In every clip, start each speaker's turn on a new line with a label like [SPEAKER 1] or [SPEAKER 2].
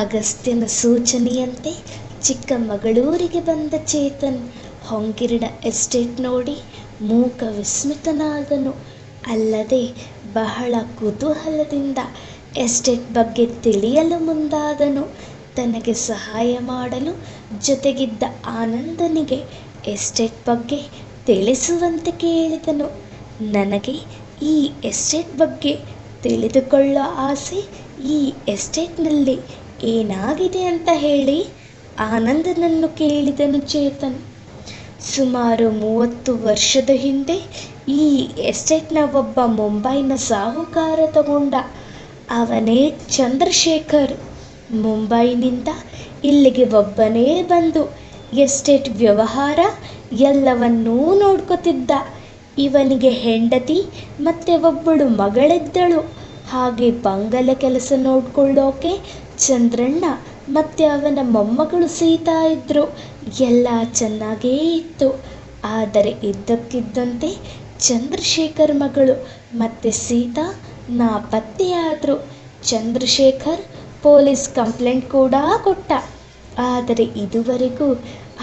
[SPEAKER 1] ಅಗಸ್ತ್ಯನ ಸೂಚನೆಯಂತೆ ಚಿಕ್ಕಮಗಳೂರಿಗೆ ಬಂದ ಚೇತನ್ ಹೊಂಗಿರಡ ಎಸ್ಟೇಟ್ ನೋಡಿ ಮೂಕ ವಿಸ್ಮಿತನಾದನು. ಅಲ್ಲದೆ ಬಹಳ ಕುತೂಹಲದಿಂದ ಎಸ್ಟೇಟ್ ಬಗ್ಗೆ ತಿಳಿಯಲು ಮುಂದಾದನು. ತನಗೆ ಸಹಾಯ ಮಾಡಲು ಜೊತೆಗಿದ್ದ ಆನಂದನಿಗೆ ಎಸ್ಟೇಟ್ ಬಗ್ಗೆ ತಿಳಿಸುವಂತೆ ಕೇಳಿದನು. ನನಗೆ ಈ ಎಸ್ಟೇಟ್ ಬಗ್ಗೆ ತಿಳಿದುಕೊಳ್ಳೋ ಆಸೆ ಈ ಎಸ್ಟೇಟ್ನಲ್ಲಿ ಏನಾಗಿದೆ ಅಂತ ಹೇಳಿ ಆನಂದನನ್ನು ಕೇಳಿದನು ಚೇತನ್. ಸುಮಾರು ಮೂವತ್ತು ವರ್ಷದ ಹಿಂದೆ ಈ ಎಸ್ಟೇಟ್ನ ಒಬ್ಬ ಮುಂಬೈನ ಸಾಹುಕಾರ ತಗೊಂಡ ಅವನೇ ಚಂದ್ರಶೇಖರ್. ಮುಂಬೈನಿಂದ ಇಲ್ಲಿಗೆ ಒಬ್ಬನೇ ಬಂದು ಎಸ್ಟೇಟ್ ವ್ಯವಹಾರ ಎಲ್ಲವನ್ನೂ ನೋಡ್ಕೋತಿದ್ದ. ಇವನಿಗೆ ಹೆಂಡತಿ ಮತ್ತೆ ಒಬ್ಬಳು ಮಗಳಿದ್ದಳು. ಹಾಗೆ ಬಂಗಲೆ ಕೆಲಸ ನೋಡ್ಕೊಳ್ಳೋಕೆ ಚಂದ್ರಣ್ಣ ಮತ್ತೆ ಅವನ ಮೊಮ್ಮಗಳು ಸೀತಾ ಇದ್ರು. ಎಲ್ಲ ಚೆನ್ನಾಗೇ ಇತ್ತು. ಆದರೆ ಇದ್ದಕ್ಕಿದ್ದಂತೆ ಚಂದ್ರಶೇಖರ್ ಮಗಳು ಮತ್ತೆ ಸೀತಾ ನಾಪತ್ತೆಯಾದರು. ಚಂದ್ರಶೇಖರ್ ಪೊಲೀಸ್ ಕಂಪ್ಲೇಂಟ್ ಕೂಡ ಕೊಟ್ಟ. ಆದರೆ ಇದುವರೆಗೂ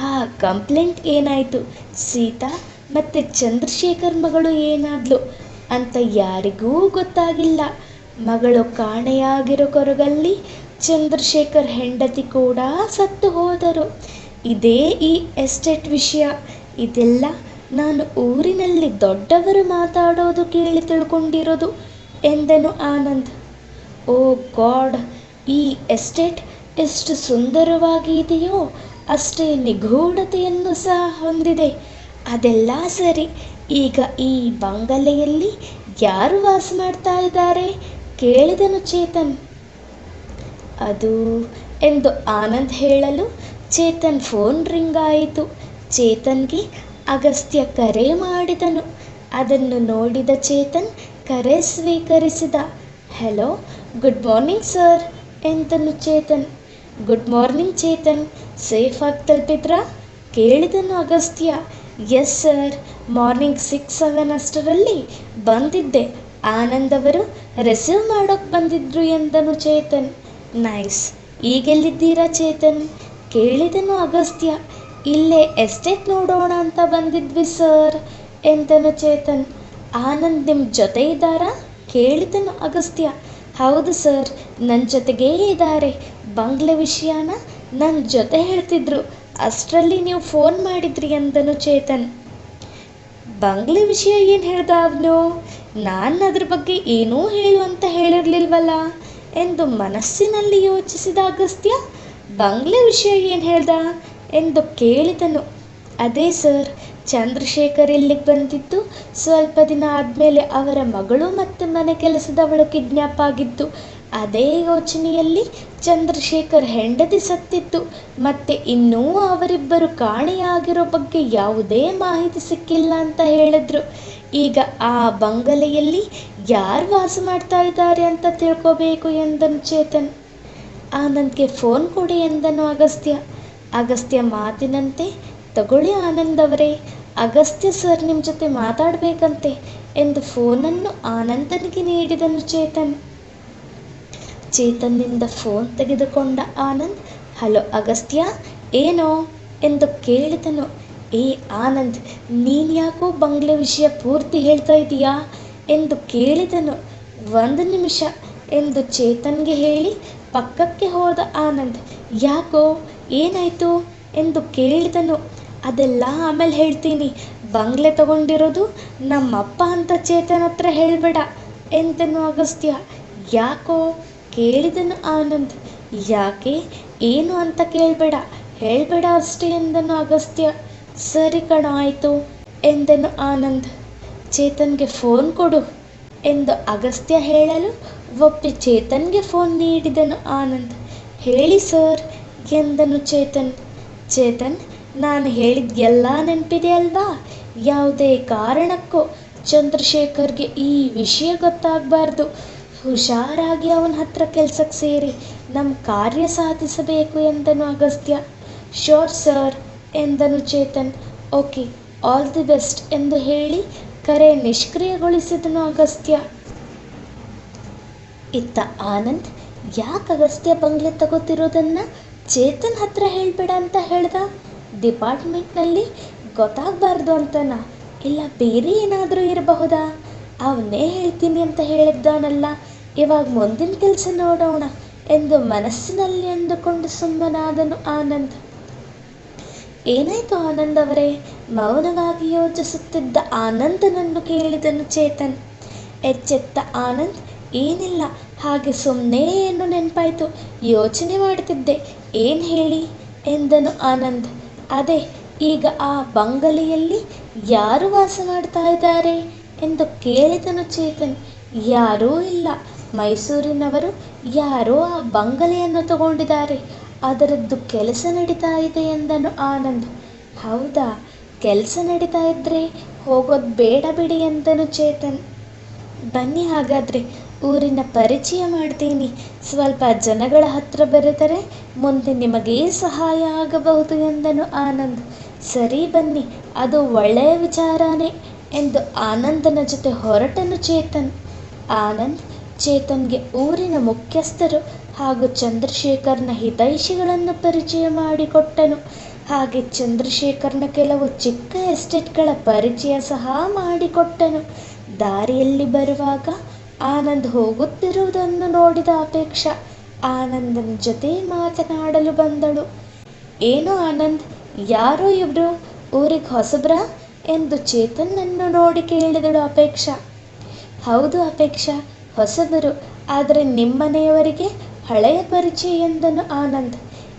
[SPEAKER 1] ಆ ಕಂಪ್ಲೇಂಟ್ ಏನಾಯಿತು? ಸೀತಾ ಮತ್ತು ಚಂದ್ರಶೇಖರ್ ಮಗಳು ಏನಾದ್ಲು ಅಂತ ಯಾರಿಗೂ ಗೊತ್ತಾಗಿಲ್ಲ. ಮಗಳು ಕಾಣೆಯಾಗಿರೋ ಕೊರಗಲ್ಲಿ ಚಂದ್ರಶೇಖರ್ ಹೆಂಡತಿ ಕೂಡ ಸತ್ತು ಹೋದರು. ಇದೇ ಈ ಎಸ್ಟೇಟ್ ವಿಷಯ. ಇದೆಲ್ಲ ನಾನು ಊರಿನಲ್ಲಿ ದೊಡ್ಡವರು ಮಾತಾಡೋದು ಕೇಳಿ ತಿಳ್ಕೊಂಡಿರೋದು, ಎಂದನು ಆನಂದ್. ಓ ಗಾಡ್, ಈ ಎಸ್ಟೇಟ್ ಎಷ್ಟು ಸುಂದರವಾಗಿ ಇದೆಯೋ ಅಷ್ಟೇ ನಿಗೂಢತೆಯನ್ನು ಸಹ ಹೊಂದಿದೆ. ಅದೆಲ್ಲ ಸರಿ, ಈಗ ಈ ಬಂಗಲೆಯಲ್ಲಿ ಯಾರು ವಾಸ ಮಾಡ್ತಾ ಇದ್ದಾರೆ? ಕೇಳಿದನು ಚೇತನ್. ಅದು ಎಂದು ಆನಂದ್ ಹೇಳಲು ಚೇತನ್ ಫೋನ್ ರಿಂಗ್ ಆಯಿತು ಚೇತನ್ಗೆ ಅಗಸ್ತ್ಯ ಕರೆ ಮಾಡಿದನು. ಅದನ್ನು ನೋಡಿದ ಚೇತನ್ ಕರೆ ಸ್ವೀಕರಿಸಿದ. Hello, good morning sir ಎಂತನು Chetan. Good morning Chetan, safe ಆಗಿ ತಲುಪಿದ್ರಾ ಕೇಳಿದನು Agastya. Yes sir, morning six seven ಅಷ್ಟರಲ್ಲಿ ಬಂದಿದ್ದೆ. ಆನಂದ್ ಅವರು ರಿಸೀವ್ ಮಾಡೋಕ್ಕೆ ಬಂದಿದ್ರು ಎಂದನು ಚೇತನ್. ನೈಸ್. ಈಗೆಲ್ಲಿದ್ದೀರಾ ಚೇತನ್? ಕೇಳಿದನು ಅಗಸ್ತ್ಯ. ಇಲ್ಲೇ ಎಸ್ಟೇಟ್ ನೋಡೋಣ ಅಂತ ಬಂದಿದ್ವಿ ಸರ್, ಎಂದನು ಚೇತನ್. ಆನಂದ್ ನಿಮ್ಮ ಜೊತೆ ಇದ್ದಾರಾ? ಕೇಳಿದನು ಅಗಸ್ತ್ಯ. ಹೌದು ಸರ್ ನನ್ನ ಜೊತೆಗೇ ಇದ್ದಾರೆ. ಬಂಗ್ಲೆ ವಿಷಯನ ನನ್ನ ಜೊತೆ ಹೇಳ್ತಿದ್ರು. ಅಷ್ಟರಲ್ಲಿ ನೀವು ಫೋನ್ ಮಾಡಿದ್ರಿ ಎಂದನು ಚೇತನ್. ಬಂಗ್ಲೆ ವಿಷಯ ಏನು ಹೇಳ್ದ ಅವನು? ನಾನು ಅದ್ರ ಬಗ್ಗೆ ಏನೂ ಹೇಳು ಅಂತ ಹೇಳಿರ್ಲಿಲ್ವಲ್ಲ. ಎಂದು ಮನಸ್ಸಿನಲ್ಲಿ ಯೋಚಿಸಿದ ಅಗಸ್ತ್ಯ, ಬಂಗ್ಲೆ ವಿಷಯ ಏನು ಹೇಳ್ದ? ಎಂದು ಕೇಳಿದನು. ಅದೇ ಸರ್, ಚಂದ್ರಶೇಖರ್ ಇಲ್ಲಿಗೆ ಬಂದಿದ್ದು ಸ್ವಲ್ಪ ದಿನ ಆದಮೇಲೆ ಅವರ ಮಗಳು ಮತ್ತು ಮನೆ ಕೆಲಸದವಳು ಕಿಡ್ನ್ಯಾಪ್ ಆಗಿದ್ದು, ಅದೇ ಯೋಚನೆಯಲ್ಲಿ ಚಂದ್ರಶೇಖರ್ ಹೆಂಡತಿ ಸತ್ತಿತ್ತು ಮತ್ತೆ ಇನ್ನೂ ಅವರಿಬ್ಬರು ಕಾಣೆಯಾಗಿರೋ ಬಗ್ಗೆ ಯಾವುದೇ ಮಾಹಿತಿ ಸಿಕ್ಕಿಲ್ಲ ಅಂತ ಹೇಳಿದ್ರು. ಈಗ ಆ ಬಂಗಲೆಯಲ್ಲಿ ಯಾರು ವಾಸ ಮಾಡ್ತಾ ಇದ್ದಾರೆ ಅಂತ ತಿಳ್ಕೋಬೇಕು ಎಂದನು ಚೇತನ್. ಆನಂದ್ಗೆ ಫೋನ್ ಕೊಡಿ ಎಂದನು ಅಗಸ್ತ್ಯ. ಅಗಸ್ತ್ಯ ಮಾತಿನಂತೆ, ತಗೊಳ್ಳಿ ಆನಂದ್ ಅವರೇ, ಅಗಸ್ತ್ಯ ಸರ್ ನಿಮ್ಮ ಜೊತೆ ಮಾತಾಡಬೇಕಂತೆ ಎಂದು ಫೋನನ್ನು ಆನಂದನಿಗೆ ನೀಡಿದನು ಚೇತನ್. ಚೇತನ್ನಿಂದ ಫೋನ್ ತೆಗೆದುಕೊಂಡ ಆನಂದ್, ಹಲೋ ಅಗಸ್ತ್ಯ, ಏನೋ? ಎಂದು ಕೇಳಿದನು. ಏ ಆನಂದ್, ನೀನು ಯಾಕೋ ಬಂಗ್ಲೆ ವಿಷಯ ಪೂರ್ತಿ ಹೇಳ್ತಾ ಇದೀಯಾ? ಎಂದು ಕೇಳಿದನು. ಒಂದು ನಿಮಿಷ ಎಂದು ಚೇತನ್ಗೆ ಹೇಳಿ ಪಕ್ಕಕ್ಕೆ ಹೋದ ಆನಂದ್, ಯಾಕೋ, ಏನಾಯಿತು? ಎಂದು ಕೇಳಿದನು. ಅದೆಲ್ಲ ಆಮೇಲೆ ಹೇಳ್ತೀನಿ. ಬಂಗ್ಲೆ ತಗೊಂಡಿರೋದು ನಮ್ಮಪ್ಪ ಅಂತ ಚೇತನ್ ಹತ್ರ ಹೇಳಬೇಡ, ಎಂದನು ಅಗಸ್ತ್ಯ. ಯಾಕೋ? ಕೇಳಿದನು ಆನಂದ್. ಯಾಕೆ? ಏನು ಅಂತ ಕೇಳಬೇಡ, ಹೇಳಬೇಡ ಅಷ್ಟೇ, ಎಂದನು ಅಗಸ್ತ್ಯ. ಸರಿ ಕಣ, ಆಯಿತು, ಎಂದನು ಆನಂದ್. ಚೇತನ್ಗೆ ಫೋನ್ ಕೊಡು ಎಂದು ಅಗಸ್ತ್ಯ ಹೇಳಲು ಒಪ್ಪಿ ಚೇತನ್ಗೆ ಫೋನ್ ನೀಡಿದನು ಆನಂದ್. ಹೇಳಿ ಸರ್ ಎಂದನು ಚೇತನ್. ಚೇತನ್, ನಾನು ಹೇಳಿದ್ದೆಲ್ಲ ನೆನಪಿದೆ ಅಲ್ವಾ? ಯಾವುದೇ ಕಾರಣಕ್ಕೂ ಚಂದ್ರಶೇಖರ್ಗೆ ಈ ವಿಷಯ ಗೊತ್ತಾಗಬಾರ್ದು. ಹುಷಾರಾಗಿ ಅವನ ಹತ್ರ ಕೆಲಸಕ್ಕೆ ಸೇರಿ ನಮ್ಮ ಕಾರ್ಯ ಸಾಧಿಸಬೇಕು ಎಂದನು ಅಗಸ್ತ್ಯ. ಶೋರ್ ಸರ್ ಎಂದನು Chetan. Okay all the best ಎಂದು ಹೇಳಿ ಕರೆ ನಿಷ್ಕ್ರಿಯಗೊಳಿಸಿದನು ಅಗಸ್ತ್ಯ. ಇತ್ತ ಆನಂದ್ ಯಾಕೆ ಅಗಸ್ತ್ಯ ಬಂಗ್ಲೆ ತಗೋತಿರೋದನ್ನ ಚೇತನ್ ಹತ್ರ ಹೇಳಬೇಡ ಅಂತ ಹೇಳ್ದ? ಡಿಪಾರ್ಟ್ಮೆಂಟ್ನಲ್ಲಿ ಗೊತ್ತಾಗಬಾರ್ದು ಅಂತನಾ. ಇಲ್ಲ ಬೇರೆ ಏನಾದರೂ ಇರಬಹುದಾ? ಅವನೇ ಹೇಳ್ತೀನಿ ಅಂತ ಹೇಳಿದ್ದಾನಲ್ಲ, ಇವಾಗ ಮುಂದಿನ ಕೆಲಸ ನೋಡೋಣ ಎಂದು ಮನಸ್ಸಿನಲ್ಲಿ ಅಂದುಕೊಂಡು ಸುಮ್ಮನಾದನು ಆನಂದ್. ಏನಾಯ್ತು ಆನಂದ್ ಅವರೇ? ಮೌನವಾಗಿ ಯೋಚಿಸುತ್ತಿದ್ದ ಆನಂದನನ್ನು ಕೇಳಿದನು ಚೇತನ್. ಎಚ್ಚೆತ್ತ ಆನಂದ್, ಏನಿಲ್ಲ, ಹಾಗೆ ಸುಮ್ಮನೆ ಏನು ನೆನಪಾಯಿತು. ಯೋಚನೆ ಮಾಡುತ್ತಿದ್ದೆ, ಏನು ಹೇಳಿ? ಎಂದನು ಆನಂದ್. ಅದೇ, ಈಗ ಆ ಬಂಗಲೆಯಲ್ಲಿ ಯಾರು ವಾಸ ಮಾಡ್ತಾ ಇದ್ದಾರೆ? ಎಂದು ಕೇಳಿದನು ಚೇತನ್. ಯಾರೂ ಇಲ್ಲ. ಮೈಸೂರಿನವರು ಯಾರೋ ಆ ಬಂಗಲೆಯನ್ನು ತಗೊಂಡಿದ್ದಾರೆ. ಅದರದ್ದು ಕೆಲಸ ನಡೀತಾ ಇದೆ ಎಂದನು ಆನಂದ್. ಹೌದಾ? ಕೆಲಸ ನಡೀತಾ ಇದ್ರೆ ಹೋಗೋದು ಬೇಡ ಬಿಡಿ ಎಂದನು ಚೇತನ್. ಬನ್ನಿ ಹಾಗಾದರೆ, ಊರಿನ ಪರಿಚಯ ಮಾಡ್ತೀನಿ. ಸ್ವಲ್ಪ ಜನಗಳ ಹತ್ರ ಬರೆದರೆ ಮುಂದೆ ನಿಮಗೇ ಸಹಾಯ ಆಗಬಹುದು ಎಂದನು ಆನಂದ್. ಸರಿ ಬನ್ನಿ, ಅದು ಒಳ್ಳೆಯ ವಿಚಾರನೇ ಎಂದು ಆನಂದನ ಜೊತೆ ಹೊರಟನು ಚೇತನ್. ಆನಂದ್ ಚೇತನ್ಗೆ ಊರಿನ ಮುಖ್ಯಸ್ಥರು ಹಾಗೂ ಚಂದ್ರಶೇಖರ್ನ ಹಿತೈಷಿಗಳನ್ನು ಪರಿಚಯ ಮಾಡಿಕೊಟ್ಟನು. ಹಾಗೆ ಚಂದ್ರಶೇಖರ್ನ ಕೆಲವು ಚಿಕ್ಕ ಎಸ್ಟೇಟ್ಗಳ ಪರಿಚಯ ಸಹ ಮಾಡಿಕೊಟ್ಟನು. ದಾರಿಯಲ್ಲಿ ಬರುವಾಗ ಆನಂದ್ ಹೋಗುತ್ತಿರುವುದನ್ನು ನೋಡಿದ ಅಪೇಕ್ಷ. ಆನಂದನ ಜೊತೆ ಮಾತನಾಡಲು ಬಂದಳು. ಏನು ಆನಂದ್, ಯಾರೋ ಇವರು ಊರಿಗೆ ಹೊಸಬ್ರಾ? ಎಂದು ಚೇತನ್ನನ್ನು ನೋಡಿ ಕೇಳಿದಳು ಅಪೇಕ್ಷ. ಹೌದು ಅಪೇಕ್ಷ, ಹೊಸಬರು. ಆದರೆ ನಿಮ್ಮನೆಯವರಿಗೆ ಹಳೆಯ ಪರಿಚಯ ಎಂದನು ಆನಂದ್.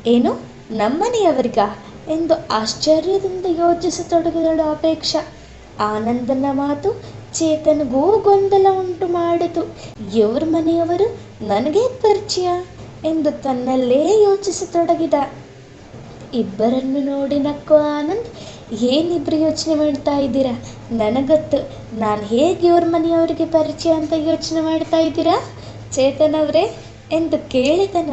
[SPEAKER 1] ಏನು, ನಮ್ಮನೆಯವರಿಗಾ? ಎಂದು ಆಶ್ಚರ್ಯದಿಂದ ಯೋಚಿಸತೊಡಗಿದಳು ಅಪೇಕ್ಷ. ಆನಂದನ ಮಾತು ಚೇತನಗೂ ಗೊಂದಲ ಉಂಟು ಮಾಡಿತು. ಇವ್ರ ಮನೆಯವರು ನನಗೆ ಪರಿಚಯ ಎಂದು ತನ್ನಲ್ಲೇ ಯೋಚಿಸತೊಡಗಿದ. ಇಬ್ಬರನ್ನು ನೋಡಿ ನಕ್ಕು ಆನಂದ್, ಏನಿಬ್ರು ಯೋಚನೆ ಮಾಡ್ತಾ ಇದ್ದೀರಾ? ನನಗತ್ತು ನಾನು ಹೇಗೆ ಇವ್ರ ಮನೆಯವರಿಗೆ ಪರಿಚಯ ಅಂತ ಯೋಚನೆ ಮಾಡ್ತಾ ಇದ್ದೀರಾ? ಚೇತನವರೇ ಎಂದು ಕೇಳಿದನು.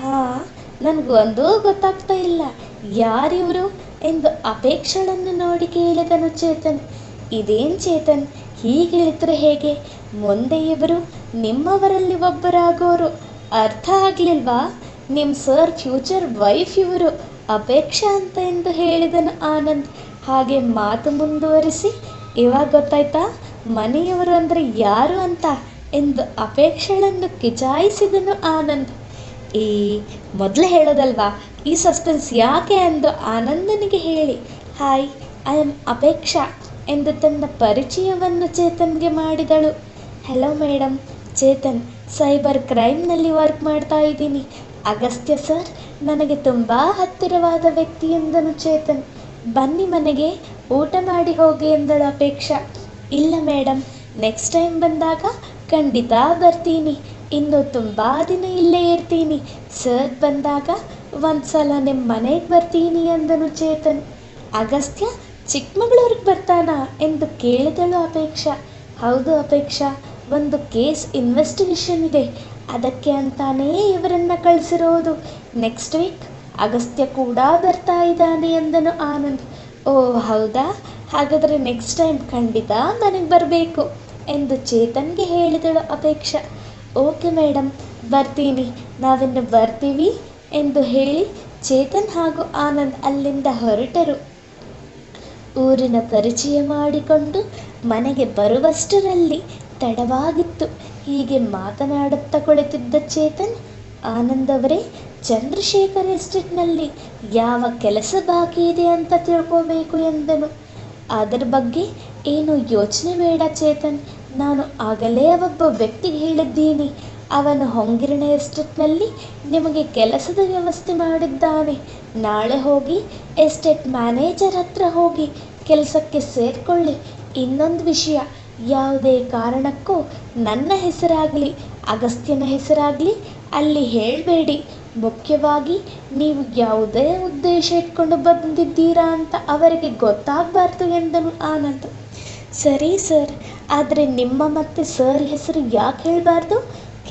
[SPEAKER 1] ಹಾಂ ನನಗೊಂದೂ ಗೊತ್ತಾಗ್ತಾ ಇಲ್ಲ. ಯಾರಿವರು ಎಂದು ಅಪೇಕ್ಷಳನ್ನು ನೋಡಿ ಕೇಳಿದನು ಚೇತನ್. ಇದೇನು ಚೇತನ್? ಹೀಗೆ ಹೇಳಿದ್ರೆ ಹೇಗೆ? ಮುಂದೆ ಇವರು ನಿಮ್ಮವರಲ್ಲಿ ಒಬ್ಬರಾಗೋರು. ಅರ್ಥ ಆಗಲಿಲ್ವಾ? ನಿಮ್ಮ ಸರ್ ಫ್ಯೂಚರ್ ವೈಫ್ ಇವರು. ಅಪೇಕ್ಷಾ ಅಂತ ಎಂದು ಹೇಳಿದನು ಆನಂದ್. ಹಾಗೆ ಮಾತು ಮುಂದುವರಿಸಿ, ಇವಾಗ ಗೊತ್ತಾಯ್ತಾ? ಮನೆಯವರು ಅಂದರೆ ಯಾರು ಅಂತ ಎಂದು ಅಪೇಕ್ಷೆಗಳನ್ನು ಕಿಚಾಯಿಸಿದನು ಆನಂದ್. ಈ ಮೊದಲು ಹೇಳೋದಲ್ವಾ? ಈ ಸಸ್ಪೆನ್ಸ್ ಯಾಕೆ ಎಂದು ಆನಂದನಿಗೆ ಹೇಳಿ, ಹಾಯ್ ಐ ಆಮ್ ಅಪೇಕ್ಷಾ ಎಂದು ತನ್ನ ಪರಿಚಯವನ್ನು ಚೇತನ್ಗೆ ಮಾಡಿದಳು. ಹಲೋ ಮೇಡಮ್ ಚೇತನ್ ಸೈಬರ್ ಕ್ರೈಮ್ನಲ್ಲಿ ವರ್ಕ್ ಮಾಡ್ತಾ ಇದ್ದೀನಿ. ಅಗಸ್ತ್ಯ ಸರ್ ನನಗೆ ತುಂಬ ಹತ್ತಿರವಾದ ವ್ಯಕ್ತಿ ಎಂದನು ಚೇತನ್. ಬನ್ನಿ ಮನೆಗೆ, ಊಟ ಮಾಡಿ ಹೋಗಿ ಎಂದಳು ಅಪೇಕ್ಷಾ. ಇಲ್ಲ ಮೇಡಮ್ ನೆಕ್ಸ್ಟ್ ಟೈಮ್ ಬಂದಾಗ ಖಂಡಿತ ಬರ್ತೀನಿ. ಇನ್ನು ತುಂಬ ದಿನ ಇಲ್ಲೇ ಇರ್ತೀನಿ. ಸರ್ ಬಂದಾಗ ಒಂದು ಸಲ ನಿಮ್ಮ ಮನೆಗೆ ಬರ್ತೀನಿ ಅಂದನು ಚೇತನ್. ಅಗಸ್ತ್ಯ ಚಿಕ್ಕಮಗಳೂರಿಗೆ ಬರ್ತಾನಾ ಎಂದು ಕೇಳಿದಳು ಅಪೇಕ್ಷಾ. ಹೌದು ಅಪೇಕ್ಷಾ, ಒಂದು ಕೇಸ್ ಇನ್ವೆಸ್ಟಿಗೇಷನ್ ಇದೆ. ಅದಕ್ಕೆ ಅಂತಾನೇ ಇವರನ್ನು ಕಳಿಸಿರೋದು. ನೆಕ್ಸ್ಟ್ ವೀಕ್ ಅಗಸ್ತ್ಯ ಕೂಡ ಬರ್ತಾ ಇದ್ದಾನೆ ಎಂದನು ಆನಂದ್. ಓ ಹೌದಾ? ಹಾಗಾದರೆ ನೆಕ್ಸ್ಟ್ ಟೈಮ್ ಖಂಡಿತ ಮನೆಗೆ ಬರಬೇಕು ಎಂದು ಚೇತನ್ಗೆ ಹೇಳಿದಳು ಅಪೇಕ್ಷಾ. ಓಕೆ ಮೇಡಮ್ ಬರ್ತೀನಿ. ನಾವಿನ್ನು ಬರ್ತೀವಿ. ಎಂದು ಹೇಳಿ ಚೇತನ್ ಹಾಗೂ ಆನಂದ್ ಅಲ್ಲಿಂದ ಹೊರಟರು. ಊರಿನ ಪರಿಚಯ ಮಾಡಿಕೊಂಡು ಮನೆಗೆ ಬರುವಷ್ಟರಲ್ಲಿ ತಡವಾಗಿತ್ತು. ಹೀಗೆ ಮಾತನಾಡುತ್ತಾ ಕುಳಿತಿದ್ದ ಚೇತನ್, ಆನಂದ್ ಅವರೇ, ಚಂದ್ರಶೇಖರ್ ಎಸ್ಟೇಟ್ನಲ್ಲಿ ಯಾವ ಕೆಲಸ ಬಾಕಿ ಇದೆ ಅಂತ ತಿಳ್ಕೋಬೇಕು ಎಂದನು. ಅದರ ಬಗ್ಗೆ ಏನು ಯೋಚನೆ ಬೇಡ ಚೇತನ್. ನಾನು ಆಗಲೇ ಒಬ್ಬ ವ್ಯಕ್ತಿಗೆ ಹೇಳಿದ್ದೀನಿ. ಅವನು ಹೊಂಗಿರಣ ಎಸ್ಟೇಟ್ನಲ್ಲಿ ನಿಮಗೆ ಕೆಲಸದ ವ್ಯವಸ್ಥೆ ಮಾಡಿದ್ದಾನೆ. ನಾಳೆ ಹೋಗಿ ಎಸ್ಟೇಟ್ ಮ್ಯಾನೇಜರ್ ಹತ್ರ ಹೋಗಿ ಕೆಲಸಕ್ಕೆ ಸೇರಿಕೊಳ್ಳಿ. ಇನ್ನೊಂದು ವಿಷಯ, ಯಾವುದೇ ಕಾರಣಕ್ಕೂ ನನ್ನ ಹೆಸರಾಗಲಿ, ಅಗಸ್ತ್ಯನ ಹೆಸರಾಗಲಿ ಅಲ್ಲಿ ಹೇಳಬೇಡಿ. ಮುಖ್ಯವಾಗಿ ನೀವು ಯಾವುದೇ ಉದ್ದೇಶ ಇಟ್ಕೊಂಡು ಬಂದಿದ್ದೀರಾ ಅಂತ ಅವರಿಗೆ ಗೊತ್ತಾಗಬಾರ್ದು ಎಂದನು ಆನಂದ್. ಸರಿ ಸರ್, ಆದರೆ ನಿಮ್ಮ ಮತ್ತೆ ಸರ್ ಹೆಸರು ಯಾಕೆ ಹೇಳಬಾರ್ದು?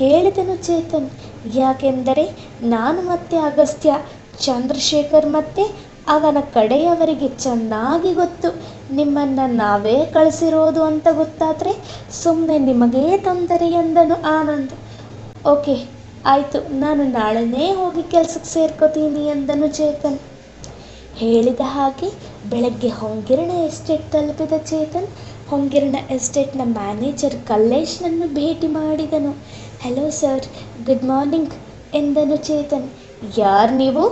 [SPEAKER 1] ಕೇಳಿದನು ಚೇತನ್. ಯಾಕೆಂದರೆ ನಾನು ಮತ್ತೆ ಅಗಸ್ತ್ಯ, ಚಂದ್ರಶೇಖರ್ ಮತ್ತೆ ಅವನ ಕಡೆಯವರಿಗೆ ಚೆನ್ನಾಗಿ ಗೊತ್ತು. ನಿಮ್ಮನ್ನು ನಾವೇ ಕಳಿಸಿರೋದು ಅಂತ ಗೊತ್ತಾದರೆ ಸುಮ್ಮನೆ ನಿಮಗೇ ತೊಂದರೆ ಎಂದನು ಆನಂದ್. ಓಕೆ, ಆಯಿತು. ನಾನು ನಾಳೆನೇ ಹೋಗಿ ಕೆಲಸಕ್ಕೆ ಸೇರ್ಕೋತೀನಿ ಎಂದನು ಚೇತನ್. ಹೇಳಿದ ಹಾಗೆ ಬೆಳಗ್ಗೆ ಹೊಂಗಿರಣ ಎಸ್ಟೇಟ್ ತಲುಪಿದ ಚೇತನ್, ಹೊಂಗಿರಣ ಎಸ್ಟೇಟ್ನ ಮ್ಯಾನೇಜರ್ ಕಲ್ಲೇಶ್ನನ್ನು ಭೇಟಿ ಮಾಡಿದನು. ಹಲೋ ಸರ್ ಗುಡ್ ಮಾರ್ನಿಂಗ್ ಎಂದನು ಚೇತನ್ ಯಾರು ನೀವು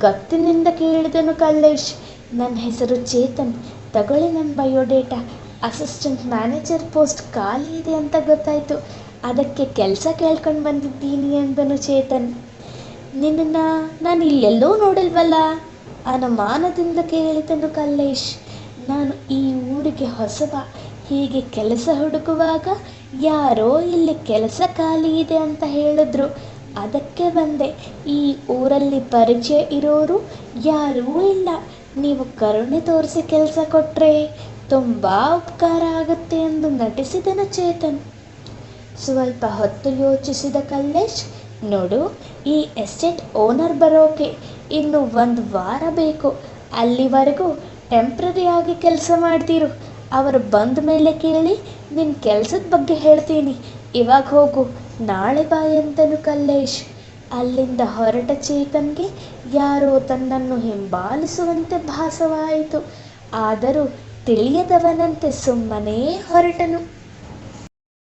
[SPEAKER 1] ಗತ್ತಿನಿಂದ ಕೇಳಿದನು ಕಲ್ಲೇಶ್ ನನ್ನ ಹೆಸರು ಚೇತನ್ ತಗೊಳ್ಳಿ ನನ್ನ ಬಯೋಡೇಟಾ ಅಸಿಸ್ಟೆಂಟ್ ಮ್ಯಾನೇಜರ್ ಪೋಸ್ಟ್ ಖಾಲಿ ಇದೆ ಅಂತ ಗೊತ್ತಾಯಿತು ಅದಕ್ಕೆ ಕೆಲಸ ಕೇಳ್ಕೊಂಡು ಬಂದಿದ್ದೀನಿ ಎಂದನು ಚೇತನ್ ನಿನ್ನನ್ನು ನಾನು ಇಲ್ಲೆಲ್ಲೋ ನೋಡಿಲ್ವಲ್ಲ ಅನುಮಾನದಿಂದ ಕೇಳಿದನು ಕಲ್ಲೇಶ್ ನಾನು ಈ ಊರಿಗೆ ಹೊಸಬ ಹೀಗೆ ಕೆಲಸ ಹುಡುಕುವಾಗ ಯಾರೋ ಇಲ್ಲಿ ಕೆಲಸ ಖಾಲಿ ಇದೆ ಅಂತ ಹೇಳಿದ್ರು. ಅದಕ್ಕೆ ಬಂದೆ. ಈ ಊರಲ್ಲಿ ಪರಿಚಯ ಇರೋರು ಯಾರೂ ಇಲ್ಲ. ನೀವು ಕರುಣೆ ತೋರಿಸಿ ಕೆಲಸ ಕೊಟ್ಟರೆ ತುಂಬ ಉಪಕಾರ ಆಗುತ್ತೆ ಎಂದು ನಟಿಸಿದನು ಚೇತನ್. ಸ್ವಲ್ಪ ಹೊತ್ತು ಯೋಚಿಸಿದ ಕಲ್ಲೇಶ್, ನೋಡು, ಈ ಎಸ್ಟೇಟ್ ಓನರ್ ಬರೋಕೆ ಇನ್ನು ಒಂದು ವಾರ ಬೇಕು. ಅಲ್ಲಿವರೆಗೂ ಟೆಂಪ್ರರಿ ಆಗಿ ಕೆಲಸ ಮಾಡ್ತಿರು. ಅವರು ಬಂದ ಮೇಲೆ ಕೇಳಿ ನಿನ್ನ ಕೆಲಸದ ಬಗ್ಗೆ ಹೇಳ್ತೀನಿ. ಇವಾಗ ಹೋಗು, ನಾಳೆ ಬಾ ಎಂದನು ಕಲ್ಲೇಶ್. ಅಲ್ಲಿಂದ ಹೊರಟ ಚೇತನ್ಗೆ ಯಾರೋ ತನ್ನನ್ನು ಹಿಂಬಾಲಿಸುವಂತೆ ಭಾಸವಾಯಿತು. ಆದರೂ ತಿಳಿಯದವನಂತೆ ಸುಮ್ಮನೇ ಹೊರಟನು.